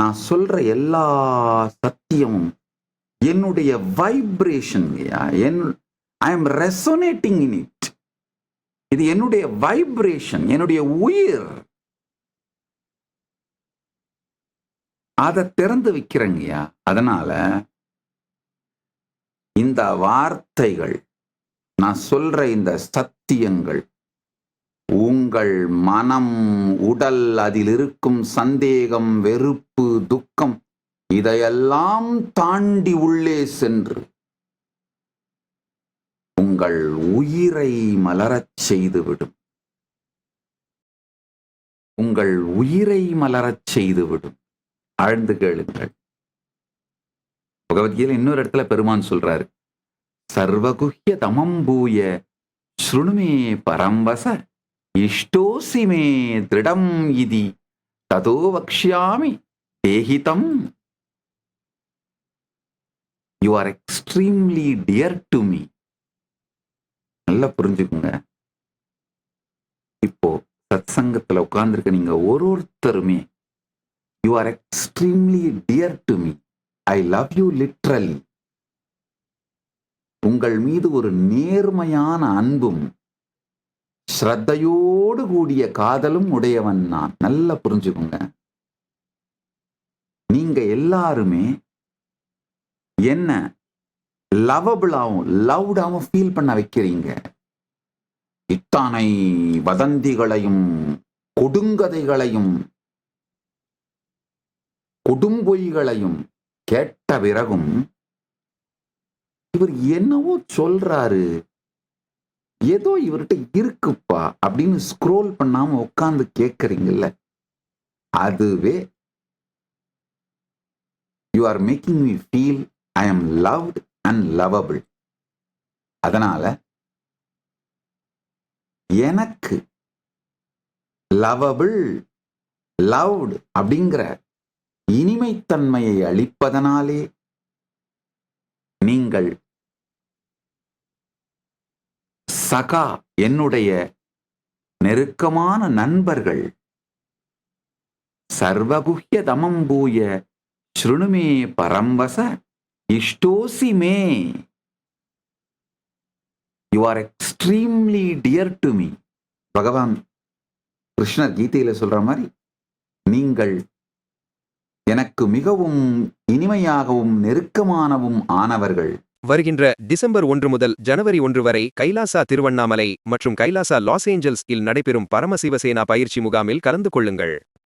நான் சொல்ற எல்லா சத்தியமும் என்னுடைய vibration N I am resonating in it இது என்னுடைய வைப்ரேஷன் என்னுடைய உயிர். அதை திறந்து வைக்கிறேங்கய்யா அதனால இந்த வார்த்தைகள் நான் சொல்ற இந்த சத்தியங்கள் உங்கள் மனம் உடல் அதில் இருக்கும் சந்தேகம் வெறுப்பு துக்கம் இதையெல்லாம் தாண்டி உள்ளே சென்று உங்கள் உயிரை மலரச் செய்துவிடும். உங்கள் உயிரை மலரச் செய்துவிடும். ஆழ்ந்து கேளுங்கள். பகவத்கீதை இன்னொரு இடத்துல பெருமான் சொல்றாரு சர்வகுஹ்ய தமம் பூய ஸ்ருணுமே பரம்பச இஷ்டோசி மே திருடம் இதி ததோ வக்ஷாமி தேஹிதம் you are extremely dear to me நல்லா புரிஞ்சுக்குங்க. இப்போ சத் சங்கத்தில் உட்கார்ந்துருக்க நீங்க ஒரு ஒருத்தருமே you are extremely dear to me I love you literally உங்கள் மீது ஒரு நேர்மையான அன்பும் ஸ்ரத்தையோடு கூடிய காதலும் உடையவன் நான். நல்லா புரிஞ்சுக்கோங்க. நீங்க எல்லாருமே என்ன லவபிளாவும் லவுடாவும் ஃபீல் பண்ண வைக்கிறீங்க. இத்தனை வதந்திகளையும் கொடுங்கதைகளையும் கொடும்பொய்களையும் கேட்ட பிறகும் இவர் என்னவோ சொல்றாரு. ஏதோ இவர்கிட்ட இருக்குப்பா அப்படின்னு ஸ்க்ரோல் பண்ணாம உட்காந்து கேட்குறீங்கல்ல அதுவே you are making me feel I am loved and lovable அதனால எனக்கு லவபிள் லவ்டு அப்படிங்கிற இனிமைத்தன்மையை அளிப்பதனாலே நீங்கள் சகா என்னுடைய நெருக்கமான நண்பர்கள். சர்வகுஹ்ய தமம் பூய ஸ்ருணுமே பரம்பச இஷ்டோசி மே. You are extremely dear to me பகவான் கிருஷ்ணர் கீதையில சொல்ற மாதிரி நீங்கள் எனக்கு மிகவும் இனிமையாகவும் நெருக்கமானவும் ஆனவர்கள். வருகின்ற டிசம்பர் ஒன்று முதல் ஜனவரி ஒன்று வரை கைலாசா திருவண்ணாமலை மற்றும் கைலாசா லாஸ் ஏஞ்சல்ஸ் இல் நடைபெறும் பரமசிவசேனா பயிற்சி முகாமில் கலந்து கொள்ளுங்கள்.